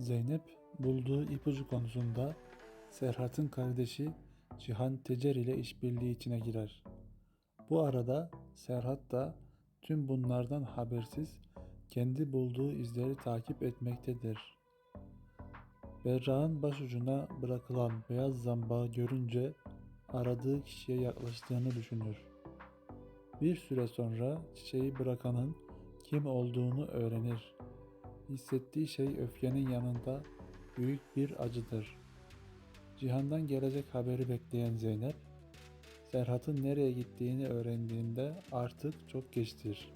Zeynep bulduğu ipucu konusunda Serhat'ın kardeşi Cihan Tecer ile işbirliği içine girer. Bu arada Serhat da tüm bunlardan habersiz kendi bulduğu izleri takip etmektedir. Berra'nın başucuna bırakılan beyaz zambağı görünce aradığı kişiye yaklaştığını düşünür. Bir süre sonra çiçeği bırakanın kim olduğunu öğrenir. Hissettiği şey öfkenin yanında büyük bir acıdır. Cihan'dan gelecek haberi bekleyen Zeynep, Serhat'ın nereye gittiğini öğrendiğinde artık çok geçtir.